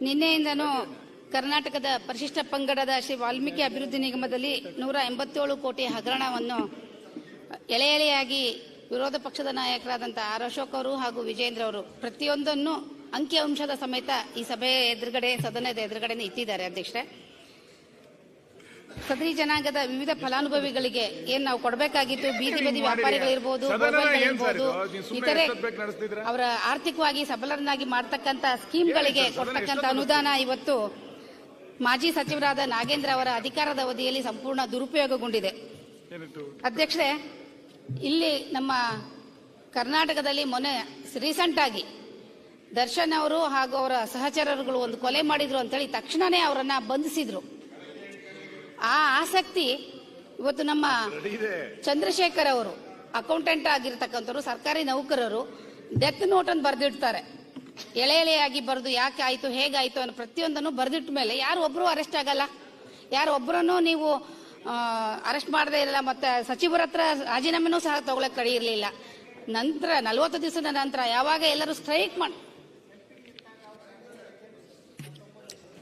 ನಿನ್ನೆಯಿಂದನೂ ಕರ್ನಾಟಕದ ಪರಿಶಿಷ್ಟ ಪಂಗಡದ ಶ್ರೀ ವಾಲ್ಮೀಕಿ ಅಭಿವೃದ್ಧಿ ನಿಗಮದಲ್ಲಿ ನೂರ ಎಂಬತ್ತೇಳು ಕೋಟಿ ಹಗರಣವನ್ನು ಎಳೆ ಎಳೆಯಾಗಿ ವಿರೋಧ ಪಕ್ಷದ ನಾಯಕರಾದಂಥ ಆರ್ ಅಶೋಕ್ ಅವರು ಹಾಗೂ ವಿಜೇಂದ್ರ ಅವರು ಪ್ರತಿಯೊಂದನ್ನು ಅಂಕಿಅಂಶದ ಸಮೇತ ಈ ಸಭೆಯ ಎದುರುಗಡೆ, ಸದನದ ಎದುರುಗಡೆ ಇಟ್ಟಿದ್ದಾರೆ ಅಧ್ಯಕ್ಷರೇ. ಸದರಿ ಜನಾಂಗದ ವಿವಿಧ ಫಲಾನುಭವಿಗಳಿಗೆ ಏನ್ ನಾವು ಕೊಡಬೇಕಾಗಿತ್ತು? ಬೀದಿ ಬದಿ ವ್ಯಾಪಾರಿಗಳಿರ್ಬೋದು ಇರ್ಬೋದು ಇತರೆ? ಅವರ ಆರ್ಥಿಕವಾಗಿ ಸಬಲರನ್ನಾಗಿ ಮಾಡತಕ್ಕಂತ ಸ್ಕೀಮ್ಗಳಿಗೆ ಕೊಡ್ತಕ್ಕಂಥ ಕೊಡ್ತಕ್ಕಂತ ಅನುದಾನ ಇವತ್ತು ಮಾಜಿ ಸಚಿವರಾದ ನಾಗೇಂದ್ರ ಅವರ ಅಧಿಕಾರದ ಅವಧಿಯಲ್ಲಿ ಸಂಪೂರ್ಣ ದುರುಪಯೋಗಗೊಂಡಿದೆ. ಅಧ್ಯಕ್ಷೆ ಅಧ್ಯಕ್ಷರೇ ಇಲ್ಲಿ ನಮ್ಮ ಕರ್ನಾಟಕದಲ್ಲಿ ಮೊನ್ನೆ ರೀಸೆಂಟ್ ಆಗಿ ದರ್ಶನ್ ಅವರು ಹಾಗೂ ಅವರ ಸಹಚರರುಗಳು ಒಂದು ಕೊಲೆ ಮಾಡಿದ್ರು ಅಂತೇಳಿ ತಕ್ಷಣನೇ ಅವರನ್ನ ಬಂಧಿಸಿದ್ರು. ಆ ಆಸಕ್ತಿ ಇವತ್ತು ನಮ್ಮ ಚಂದ್ರಶೇಖರ್ ಅವರು ಅಕೌಂಟೆಂಟ್ ಆಗಿರ್ತಕ್ಕಂಥವ್ರು, ಸರ್ಕಾರಿ ನೌಕರರು ಡೆತ್ ನೋಟ್ ಅನ್ನು ಬರೆದಿಡ್ತಾರೆ. ಎಳೆ ಎಳೆಯಾಗಿ ಬರೆದು ಯಾಕೆ ಆಯ್ತು, ಹೇಗಾಯ್ತು ಅನ್ನೋ ಪ್ರತಿಯೊಂದನ್ನು ಬರೆದಿಟ್ಟ ಮೇಲೆ ಯಾರು ಒಬ್ರು ಅರೆಸ್ಟ್ ಆಗಲ್ಲ. ಯಾರು ಒಬ್ಬರನ್ನು ನೀವು ಅರೆಸ್ಟ್ ಮಾಡದೇ ಇಲ್ಲ ಮತ್ತೆ ಸಚಿವರ ಹತ್ರ ರಾಜೀನಾಮೆನೂ ಸಹ ತಗೊಳಕ್ ಕಡಿ ಇರಲಿಲ್ಲ. ನಂತರ ನಲವತ್ತು ದಿವಸದ ನಂತರ ಯಾವಾಗ ಎಲ್ಲರೂ ಸ್ಟ್ರೈಕ್ ಮಾಡಿ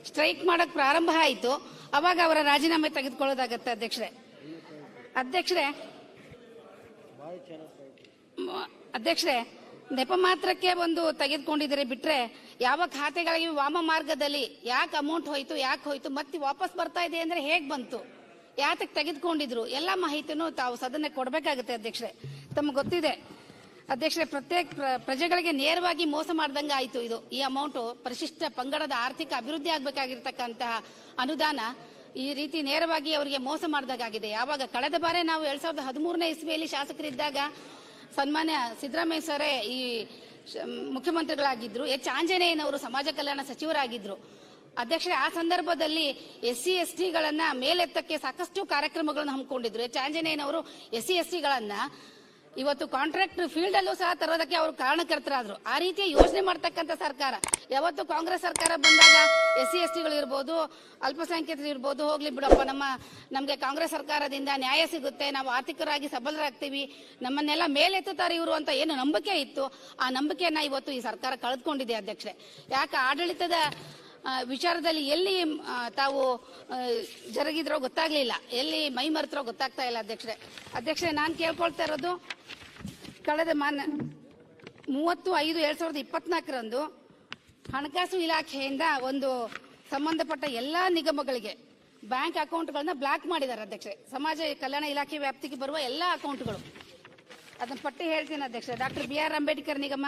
ಸ್ಟ್ರೈಕ್ ಮಾಡಕ್ ಪ್ರಾರಂಭ ಆಯಿತು. ಅವಾಗ ಅವರ ರಾಜೀನಾಮೆ ತೆಗೆದುಕೊಳ್ಳೋದಾಗತ್ತೆ ಅಧ್ಯಕ್ಷರೇ. ಅಧ್ಯಕ್ಷರೇ ಅಧ್ಯಕ್ಷರೇ, ನೆಪ ಮಾತ್ರಕ್ಕೆ ಒಂದು ತೆಗೆದುಕೊಂಡಿದ್ದೀರಿ ಬಿಟ್ರೆ ಯಾವ ಖಾತೆಗಳಿಗೆ ವಾಮ ಮಾರ್ಗದಲ್ಲಿ ಯಾಕೆ ಅಮೌಂಟ್ ಹೋಯ್ತು, ಯಾಕೆ ಹೋಯ್ತು, ಮತ್ತೆ ವಾಪಸ್ ಬರ್ತಾ ಇದೆ ಅಂದ್ರೆ ಹೇಗ್ ಬಂತು? ಯಾತಕ್ಕೆ ತೆಗೆದುಕೊಂಡಿದ್ರು? ಎಲ್ಲ ಮಾಹಿತಿನೂ ತಾವು ಸದನಕ್ಕೆ ಕೊಡಬೇಕಾಗುತ್ತೆ ಅಧ್ಯಕ್ಷರೇ. ತಮಗೆ ಗೊತ್ತಿದೆ ಅಧ್ಯಕ್ಷರೇ, ಪ್ರತ್ಯೇಕ ಪ್ರ- ಪ್ರಜೆಗಳಿಗೆ ನೇರವಾಗಿ ಮೋಸ ಮಾಡ್ದಂಗೆ ಆಯಿತು ಇದು. ಈ ಅಮೌಂಟ್ ಪರಿಶಿಷ್ಟ ಪಂಗಡದ ಆರ್ಥಿಕ ಅಭಿವೃದ್ಧಿ ಆಗಬೇಕಾಗಿರ್ತಕ್ಕಂತಹ ಅನುದಾನ ಈ ರೀತಿ ನೇರವಾಗಿ ಅವರಿಗೆ ಮೋಸ ಮಾಡಿದಾಗಿದೆ ಯಾವಾಗ ಕಳೆದ ಬಾರಿ ನಾವು ಎರಡ್ ಸಾವಿರದ ಹದಿಮೂರನೇ ಇಸ್ವಿಯಲ್ಲಿ ಶಾಸಕರಿದ್ದಾಗ ಸನ್ಮಾನ್ಯ ಸಿದ್ದರಾಮಯ್ಯ ಸರೇ ಈ ಮುಖ್ಯಮಂತ್ರಿಗಳಾಗಿದ್ರು. ಎಚ್. ಆಂಜನೇಯನವರು ಸಮಾಜ ಕಲ್ಯಾಣ ಸಚಿವರಾಗಿದ್ರು. ಅಧ್ಯಕ್ಷರೇ, ಆ ಸಂದರ್ಭದಲ್ಲಿ ಎಸ್ ಸಿ ಎಸ್ ಟಿಗಳನ್ನ ಮೇಲೆತ್ತಕ್ಕೆ ಸಾಕಷ್ಟು ಕಾರ್ಯಕ್ರಮಗಳನ್ನು ಹಮ್ಮಿಕೊಂಡಿದ್ರು. ಎಚ್. ಆಂಜನೇಯನವರು ಎಸ್ ಸಿ ಎಸ್ ಟಿಗಳನ್ನ ಇವತ್ತು ಕಾಂಟ್ರಾಕ್ಟ್ ಫೀಲ್ಡ್ ಅಲ್ಲೂ ಸಹ ತರೋದಕ್ಕೆ ಅವರು ಕಾರಣಕರ್ತರಾದ್ರು. ಆ ರೀತಿಯ ಯೋಜನೆ ಮಾಡ್ತಕ್ಕಂಥ ಸರ್ಕಾರ. ಯಾವತ್ತು ಕಾಂಗ್ರೆಸ್ ಸರ್ಕಾರ ಬಂದಾಗ ಎಸ್ ಸಿ ಎಸ್ ಟಿಗಳು ಇರ್ಬೋದು ಅಲ್ಪಸಂಖ್ಯಾತರು ಹೋಗ್ಲಿ ಬಿಡಪ್ಪ, ನಮ್ಮ, ನಮಗೆ ಕಾಂಗ್ರೆಸ್ ಸರ್ಕಾರದಿಂದ ನ್ಯಾಯ ಸಿಗುತ್ತೆ, ನಾವು ಆರ್ಥಿಕರಾಗಿ ಸಬಲರಾಗ್ತೀವಿ, ನಮ್ಮನ್ನೆಲ್ಲ ಮೇಲೆತ್ತುತ್ತಾರೆ ಇವರು ಅಂತ ಏನು ನಂಬಿಕೆ ಇತ್ತು. ಆ ನಂಬಿಕೆಯನ್ನ ಇವತ್ತು ಈ ಸರ್ಕಾರ ಕಳೆದುಕೊಂಡಿದೆ ಅಧ್ಯಕ್ಷೆ ಯಾಕೆ ಆಡಳಿತದ ವಿಚಾರದಲ್ಲಿ ಎಲ್ಲಿ ತಾವು ಜರುಗಿದ್ರೋ ಗೊತ್ತಾಗ್ಲಿಲ್ಲ. ಎಲ್ಲಿ ಮೈ ಮರೆತರೋ ಗೊತ್ತಾಗ್ತಾ ಇಲ್ಲ ಅಧ್ಯಕ್ಷರೇ. ಅಧ್ಯಕ್ಷರೇ, ನಾನು ಕೇಳ್ಕೊಳ್ತಾ ಇರೋದು ಕಳೆದ ಮಾನ ಮೂವತ್ತು, ಐದು, ಎರಡು ಸಾವಿರದ ಇಪ್ಪತ್ನಾಲ್ಕರಂದು ಹಣಕಾಸು ಇಲಾಖೆಯಿಂದ ಒಂದು ಸಂಬಂಧಪಟ್ಟ ಎಲ್ಲಾ ನಿಗಮಗಳಿಗೆ ಬ್ಯಾಂಕ್ ಅಕೌಂಟ್ಗಳನ್ನ ಬ್ಲಾಕ್ ಮಾಡಿದ್ದಾರೆ ಅಧ್ಯಕ್ಷರೇ. ಸಮಾಜ ಕಲ್ಯಾಣ ಇಲಾಖೆ ವ್ಯಾಪ್ತಿಗೆ ಬರುವ ಎಲ್ಲಾ ಅಕೌಂಟ್ಗಳು. ಅದನ್ನ ಪಟ್ಟಿ ಹೇಳ್ತೀನಿ ಅಧ್ಯಕ್ಷ ಡಾಕ್ಟರ್ ಬಿ ಆರ್ ಅಂಬೇಡ್ಕರ್ ನಿಗಮ,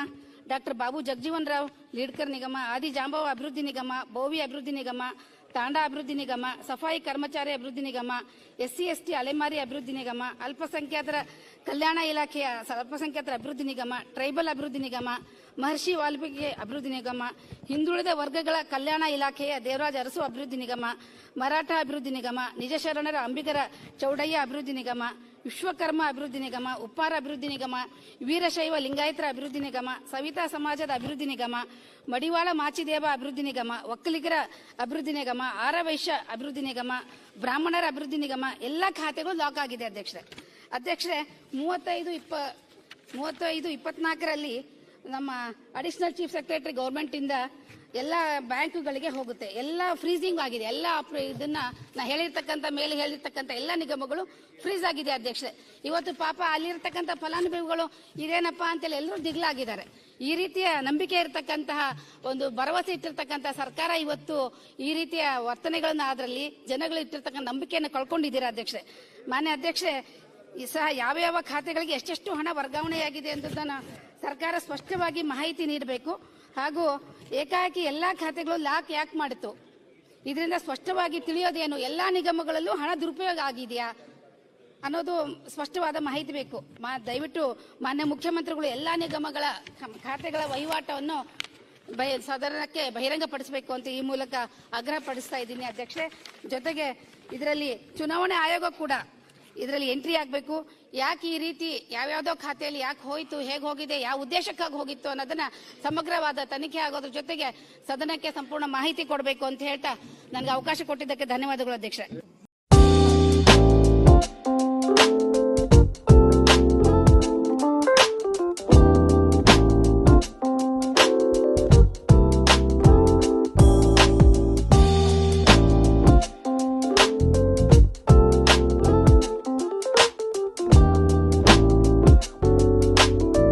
ಡಾಕ್ಟರ್ ಬಾಬು ಜಗಜೀವನ್ ರಾವ್ ಲೀಡ್ಕರ್ ನಿಗಮ, ಆದಿ ಜಾಂಬವ ಅಭಿವೃದ್ಧಿ ನಿಗಮ ಬೋವಿ ಅಭಿವೃದ್ಧಿ ನಿಗಮ ತಾಂಡಾ ಅಭಿವೃದ್ಧಿ ನಿಗಮ, ಸಫಾಯಿ ಕರ್ಮಚಾರಿ ಅಭಿವೃದ್ಧಿ ನಿಗಮ, ಎಸ್ಸಿ, ಎಸ್ಟಿ, ಅಲೆಮಾರಿ ಅಭಿವೃದ್ಧಿ ನಿಗಮ, ಅಲ್ಪಸಂಖ್ಯಾತರ ಕಲ್ಯಾಣ ಇಲಾಖೆಯ ಅಲ್ಪಸಂಖ್ಯಾತರ ಅಭಿವೃದ್ಧಿ ನಿಗಮ, ಟ್ರೈಬಲ್ ಅಭಿವೃದ್ಧಿ ನಿಗಮ, ಮಹರ್ಷಿ ವಾಲ್ಮೀಕಿ ಅಭಿವೃದ್ಧಿ ನಿಗಮ, ಹಿಂದುಳಿದ ವರ್ಗಗಳ ಕಲ್ಯಾಣ ಇಲಾಖೆಯ ದೇವರಾಜ ಅರಸು ಅಭಿವೃದ್ಧಿ ನಿಗಮ, ಮರಾಠ ಅಭಿವೃದ್ಧಿ ನಿಗಮ, ನಿಜಶರಣರ ಅಂಬಿಗರ ಚೌಡಯ್ಯ ಅಭಿವೃದ್ಧಿ ನಿಗಮ ವಿಶ್ವಕರ್ಮ ಅಭಿವೃದ್ಧಿ ನಿಗಮ, ಉಪ್ಪಾರ ಅಭಿವೃದ್ಧಿ ನಿಗಮ, ವೀರಶೈವ ಲಿಂಗಾಯತರ ಅಭಿವೃದ್ಧಿ ನಿಗಮ, ಸವಿತಾ ಸಮಾಜದ ಅಭಿವೃದ್ಧಿ ನಿಗಮ, ಮಡಿವಾಳ ಮಾಚಿದೇವ ಅಭಿವೃದ್ಧಿ ನಿಗಮ, ಒಕ್ಕಲಿಗರ ಅಭಿವೃದ್ಧಿ ನಿಗಮ ಆರವೈಶ್ಯ ಅಭಿವೃದ್ಧಿ ನಿಗಮ, ಬ್ರಾಹ್ಮಣರ ಅಭಿವೃದ್ಧಿ ನಿಗಮ, ಎಲ್ಲ ಖಾತೆಗಳು ಲಾಕ್ ಆಗಿದೆ ಅಧ್ಯಕ್ಷರೇ. ಅಧ್ಯಕ್ಷರೇ, ಮೂವತ್ತೈದು ಇಪ್ಪ, ಮೂವತ್ತೈದು ಇಪ್ಪತ್ನಾಲ್ಕರಲ್ಲಿ ನಮ್ಮ ಅಡಿಷನಲ್ ಚೀಫ್ ಸೆಕ್ರೆಟರಿ ಗೌರ್ಮೆಂಟ್ ಇಂದ ಎಲ್ಲ ಬ್ಯಾಂಕುಗಳಿಗೆ ಹೋಗುತ್ತೆ. ಎಲ್ಲ ಫ್ರೀಸಿಂಗ್ ಆಗಿದೆ. ಎಲ್ಲ ಇದನ್ನ ನಾ ಹೇಳಿರ್ತಕ್ಕಂಥ, ಮೇಲೆ ಹೇಳಿರ್ತಕ್ಕಂಥ ಎಲ್ಲ ನಿಗಮಗಳು ಫ್ರೀಸ್ ಆಗಿದೆ ಅಧ್ಯಕ್ಷರೇ. ಇವತ್ತು ಪಾಪ ಅಲ್ಲಿರ್ತಕ್ಕಂಥ ಫಲಾನುಭವಿಗಳು ಇದೇನಪ್ಪ ಅಂತೇಳಿ ಎಲ್ಲರೂ ದಿಗ್ಲಾಗಿದ್ದಾರೆ. ಈ ರೀತಿಯ ನಂಬಿಕೆ ಇರತಕ್ಕಂತಹ ಒಂದು ಭರವಸೆ ಇಟ್ಟಿರ್ತಕ್ಕಂಥ ಸರ್ಕಾರ ಇವತ್ತು ಈ ರೀತಿಯ ವರ್ತನೆಗಳನ್ನ ಅದರಲ್ಲಿ ಜನಗಳು ಇಟ್ಟಿರ್ತಕ್ಕಂಥ ನಂಬಿಕೆಯನ್ನು ಕಳ್ಕೊಂಡಿದ್ದೀರಾ ಅಧ್ಯಕ್ಷರೇ? ಮಾನ್ಯ ಅಧ್ಯಕ್ಷೆ ಈ ಸಹ ಯಾವ ಯಾವ ಖಾತೆಗಳಿಗೆ ಎಷ್ಟೆಷ್ಟು ಹಣ ವರ್ಗಾವಣೆಯಾಗಿದೆ ಎಂಬುದನ್ನು ಸರ್ಕಾರ ಸ್ಪಷ್ಟವಾಗಿ ಮಾಹಿತಿ ನೀಡಬೇಕು ಹಾಗೂ ಏಕಾಏಕಿ ಎಲ್ಲ ಖಾತೆಗಳು ಲಾಕ್ ಯಾಕೆ ಮಾಡಿತು ಇದರಿಂದ ಸ್ಪಷ್ಟವಾಗಿ ತಿಳಿಯೋದೇನು? ಎಲ್ಲ ನಿಗಮಗಳಲ್ಲೂ ಹಣ ದುರುಪಯೋಗ ಆಗಿದೆಯಾ? ಅನ್ನೋದು ಸ್ಪಷ್ಟವಾದ ಮಾಹಿತಿ ಬೇಕು. ಮಾ, ದಯವಿಟ್ಟು ಮಾನ್ಯ ಮುಖ್ಯಮಂತ್ರಿಗಳು ಎಲ್ಲ ನಿಗಮಗಳ ಖಾತೆಗಳ ವಹಿವಾಟವನ್ನು ಬಯ ಸದನಕ್ಕೆ ಬಹಿರಂಗಪಡಿಸಬೇಕು ಅಂತ ಈ ಮೂಲಕ ಆಗ್ರಹ ಪಡಿಸ್ತಾ ಇದ್ದೀನಿ ಅಧ್ಯಕ್ಷೆ. ಜೊತೆಗೆ ಇದರಲ್ಲಿ ಚುನಾವಣೆ ಆಯೋಗ ಕೂಡ ಇದರಲ್ಲಿ ಎಂಟ್ರಿ ಆಗಬೇಕು. ಯಾಕೆ ಈ ರೀತಿ, ಯಾವ್ಯಾವುದೋ ಖಾತೆಯಲ್ಲಿ ಯಾಕೆ ಹೋಯಿತು, ಹೇಗೆ ಹೋಗಿದೆ, ಯಾವ ಉದ್ದೇಶಕ್ಕಾಗಿ ಹೋಗಿತ್ತು ಅನ್ನೋದನ್ನ ಸಮಗ್ರವಾದ ತನಿಖೆ ಆಗೋದ್ರ ಜೊತೆಗೆ ಸದನಕ್ಕೆ ಸಂಪೂರ್ಣ ಮಾಹಿತಿ ಕೊಡಬೇಕು ಅಂತ ಹೇಳ್ತಾ ನನಗೆ ಅವಕಾಶ ಕೊಟ್ಟಿದ್ದಕ್ಕೆ ಧನ್ಯವಾದಗಳು ಅಧ್ಯಕ್ಷೆ